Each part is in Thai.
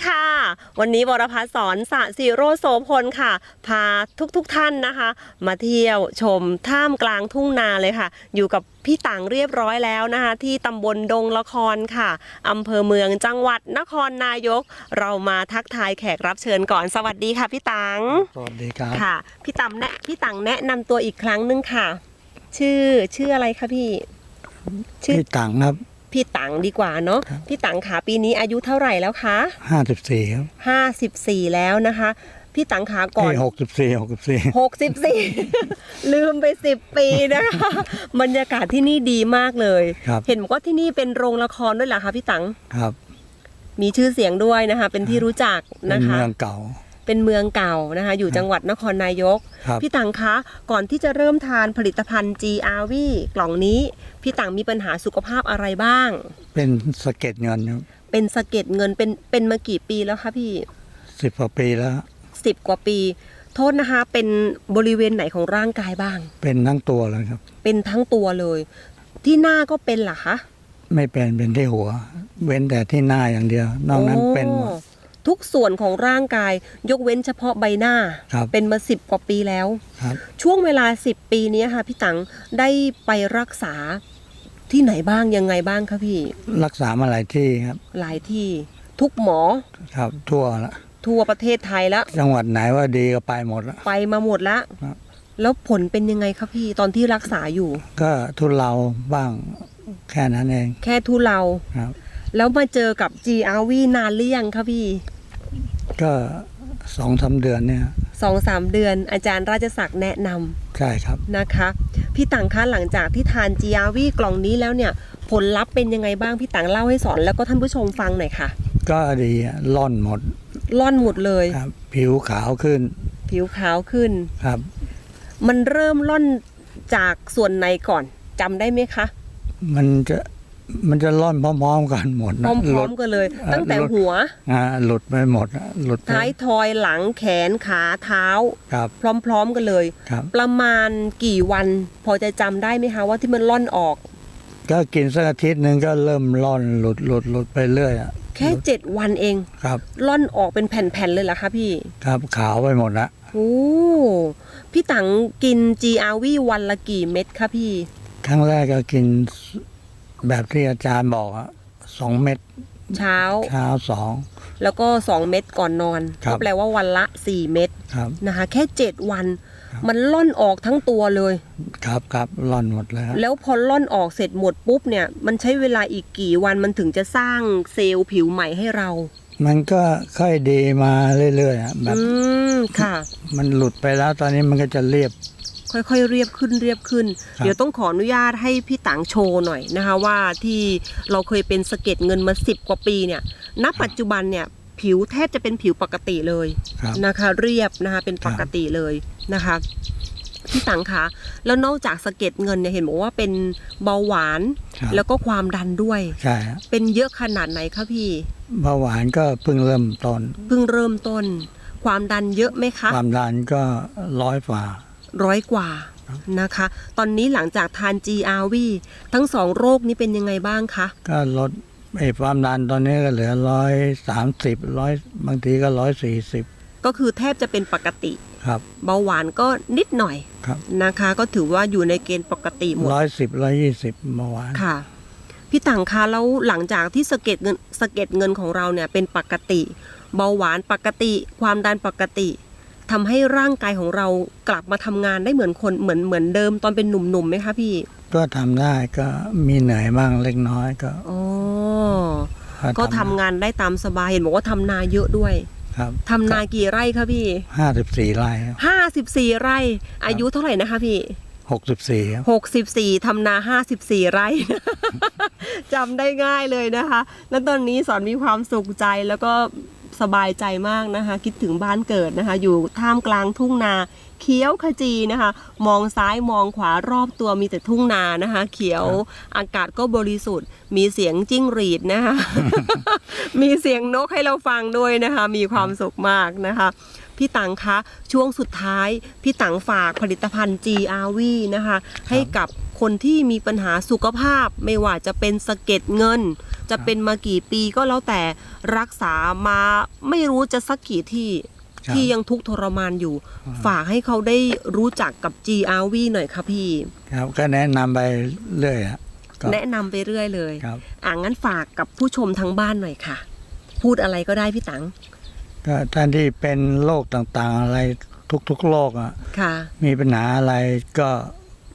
ดีค่ะ วันนี้วรพัฒน์สอนสะสิโรโสพลค่ะ พาทุกๆทท่านนะคะ มาเที่ยวชมท่ามกลางทุ่งนาเลยค่ะ อยู่กับพี่ต่างเรียบร้อยแล้วนะคะ ที่ตำบลดงละครค่ะอำเภอเมืองจังหวัดนครนายก เรามาทักทายแขกรับเชิญก่อนสวัสดีค่ะพี่ตังสวัสดีครับค่ะ พี่ตำแนะพี่ตังแนะนำตัวอีกครั้งหนึงค่ะ ชื่อชื่ออะไรคะพี่ ชื่อพี่ตังครับ พี่ตังดีกว่าเนาะครับพี่ตังขาปีนี้อายุเท่าไหร่แล้วคะห้าสิบสี่ครับห้าสิบสี่แล้วนะคะ พี่ตังขาก่อนหกสิบสี่หกสิบสี่หกสิบสี่ลืมไปสิบปีนะคะบรรยากาศที่นี่ดีมากเลยครับเห็นบอกว่าที่นี่เป็นโรงละครด้วยเหรอคะพี่ตังครับ มีชื่อเสียงด้วยนะคะ เป็นที่รู้จักเป็นนะคะเมืองเก่า เป็นเมืองเก่านะคะ อยู่จังหวัดนครนายกครับพี่ตังคะ ก่อนที่จะเริ่มทานผลิตภัณฑ์ GRV กล่องนี้ พี่ตังมีปัญหาสุขภาพอะไรบ้าง เป็นสะเก็ดเงินครับเป็นสะเก็ดเงินเป็นเป็นมากี่ปีแล้วคะพี่สิบกว่าปีแล้วสิบกว่าปี โทษนะคะ เป็นบริเวณไหนของร่างกายบ้าง เป็นทั้งตัวเลยครับ เป็นทั้งตัวเลย ที่หน้าก็เป็นเหรอคะไม่เป็นเป็นที่หัว เว้นแต่ที่หน้าอย่างเดียว นอกนั้นโเป็นหมด ทุกส่วนของร่างกาย ยกเว้นเฉพาะใบหน้า ครับเป็นมาสิบกว่าปีแล้ว ครับ ช่วงเวลาสิบปีนี้ค่ะพี่ตังได้ไปรักษาที่ไหนบ้างยังไงบ้างคะพี่ รักษามาหลายที่ครับ หลายที่ทุกหมอครับ ทั่วละทั่วประเทศไทยแล้ว จังหวัดไหนว่าดีก็ไปหมดละ ไปมาหมดแล้วครับ แล้วผลเป็นยังไงคะพี่ตอนที่รักษาอยู่ ก็ทุเลาบ้างแค่นั้นเอง แค่ทุเลา ครับ แล้วมาเจอกับ GRV นานหรือยังคะพี่ ก็สองสามเดือนเนี่ยสองสามเดือน อาจารย์ราชศักดิ์แนะนำใช่ครับนะคะ พี่ตังคะหลังจากที่ทาน GRV กล่องนี้แล้วเนี่ย ผลลัพธ์เป็นยังไงบ้างพี่ตังเล่าให้สอนแล้วก็ท่านผู้ชมฟังหน่อยค่ะ ก็ดีอะล่อนหมดล่อนหมดเลยครับผิวขาวขึ้น ผิวขาวขึ้นครับ มันเริ่มล่อนจากส่วนไหนก่อนจำได้ไหมคะ มันจะ มันจะร่อนพร้อมๆกันหมดพนะหร้ลุอด มๆกันเลยเอ่อตั้งแต่หลุดหัว อ่าหลุดไปหมดอะหลุดไปท้ายทอยหลังแขนขาเท้า ครับพร้อมๆกันเลย ครับ ประมาณกี่วัน พอจะจำได้ไหมคะว่าที่มันล่อนออก ก็กินสักอาทิตย์หนึ่งก็เริ่มร่อนหลุดหลุดหลุดไปเรื่อยอะแค่เจ็ดวันเอง ครับล่อนออกเป็นแผ่นๆเลยเหรอคะพี่ครับขาวไปหมดละโอ้พี่ตังกิน GRV วันละกี่เม็ดคะพี่ ครั้งแรกก็กิน แบบที่อาจารย์บอกอะสองเม็ดเช้า เช้าสอง แล้วก็ 2 เม็ดก่อนนอนครับ ก็แปลว่าวันละ 4 เม็ดครับ นะคะ แค่ 7 วันครับมันล่อนออกทั้งตัวเลย ครับครับร่อนหมดแล้วแล้วพอล่อนออกเสร็จหมดปุ๊บเนี่ย มันใช้เวลาอีกกี่วันมันถึงจะสร้างเซลล์ผิวใหม่ให้เรา มันก็ค่อยดีมาเรื่อยๆอะแบบอืมค่ะ มันหลุดไปแล้วตอนนี้มันก็จะเรียบ ค่อยๆเรียบขึ้นเรียบขึ้นครับเดี๋ยวต้องขออนุญาตให้พี่ตังโชว์หน่อยนะคะว่าที่เราเคยเป็นสะเก็ดเงินมาสิบกว่าปีเนี่ย ณ ปัจจุบันเนี่ยผิวแทบจะเป็นผิวปกติเลยครับนะคะ เรียบนะคะเป็นปกติเลยนะคะพี่ตังคะแล้วนอกจากสะเก็ดเงินเนี่ยเห็นบอกว่าเป็นเบาหวานครับแล้วก็ความดันด้วยใช่ฮะเป็นเยอะขนาดไหนคะพี่ เบาหวานก็เพิ่งเริ่มต้น เพิ่งเริ่มต้น ความดันเยอะไหมคะ ความดันก็ร้อยฝ่า ร้อยกว่านะคะ ตอนนี้หลังจากทาน GRV ทั้งสองโรคนี้เป็นยังไงบ้างคะ ก็ลดไอ้ความดันตอนนี้ก็เหลือร้อยสามสิบร้อยบางทีก็ร้อยสี่สิบก็คือแทบจะเป็นปกติครับเบาหวานก็นิดหน่อยครับนะคะ ก็ถือว่าอยู่ในเกณฑ์ปกติหมดร้อยสิบร้อยยี่สิบเมื่อวานค่ะพี่ตังคะแล้วหลังจากที่สะเก็ดเงินสะเก็ดเงินของเราเนี่ยเป็นปกติ เบาหวานปกติ ความดันปกติ ทำให้ร่างกายของเรากลับมาทำงานได้เหมือนคนเหมือนเหมือนเดิมตอนเป็นหนุ่มๆไหมคะพี่ ก็ทำได้ก็มีเหนื่อยบ้างเล็กน้อยก็อ๋อก็ทำงานได้ตามสบายเห็นบอกว่าทำนาเยอะด้วยครับทำนากี่ไร่คะพี่ห้าสิบสี่ไร่ห้าสิบสี่ไร่ อายุเท่าไหร่นะคะพี่หกสิบสี่หกสิบสี่ทำนาห้าสิบสี่ไร่จำได้ง่ายเลยนะคะ แล้วตอนนี้สอนมีความสุขใจแล้วก็ สบายใจมากนะคะ คิดถึงบ้านเกิดนะคะ อยู่ท่ามกลางทุ่งนาเขียวขจีนะคะ มองซ้ายมองขวารอบตัวมีแต่ทุ่งนานะคะ เขียวอากาศก็บริสุทธิ์ มีเสียงจิ้งหรีดนะคะ มีเสียงนกให้เราฟังด้วยนะคะ มีความสุขมากนะคะพี่ตังคะช่วงสุดท้าย พี่ตังฝากผลิตภัณฑ์ GRV นะคะ ให้กับคนที่มีปัญหาสุขภาพไม่ว่าจะเป็นสะเก็ดเงิน จะเป็นมากี่ปีก็แล้วแต่รักษามาไม่รู้จะสักกี่ที่ครับที่ยังทุกข์ทรมานอยู่ ฝากให้เขาได้รู้จักกับ GRV หน่อยค่ะพี่ ครับก็แนะนำไปเรื่อยอะก็แนะนำไปเรื่อยเลยครับอ่างั้นฝากกับผู้ชมทางบ้านหน่อยค่ะ พูดอะไรก็ได้พี่ตังก็ท่านที่เป็นโรคต่างๆ อะไรทุกๆโรคอะค่ะ มีปัญหาอะไรก็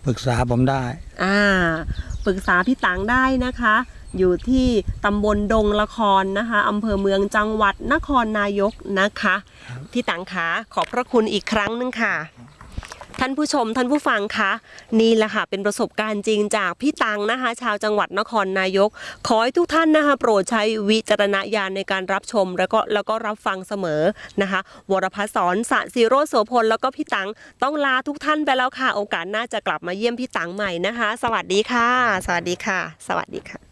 ปรึกษาผมได้ อ่า ปรึกษาพี่ตังได้นะคะ อยู่ที่ตำบลดงละครนะคะอำเภอเมืองจังหวัดนครนายกนะคะพี่ตังคะขอบพระคุณอีกครั้งหนึงค่ะ ท่านผู้ชมท่านผู้ฟังคะนี่แหละค่ะเป็นประสบการณ์จริงจากพี่ตังนะคะ ชาวจังหวัดนครนายก ขอให้ทุกท่านนะคะ โปรดใช้วิจารณญาณในการรับชม แล้วก็แล้วก็รับฟังเสมอนะคะ วรพัฒสอนสะสิโรจน์โสพลแล้วก็พี่ตังต้องลาทุกท่านไปแล้วค่ะ โอกาสหน้าจะกลับมาเยี่ยมพี่ตังใหม่นะคะ สวัสดีค่ะ สวัสดีค่ะ สวัสดีค่ะ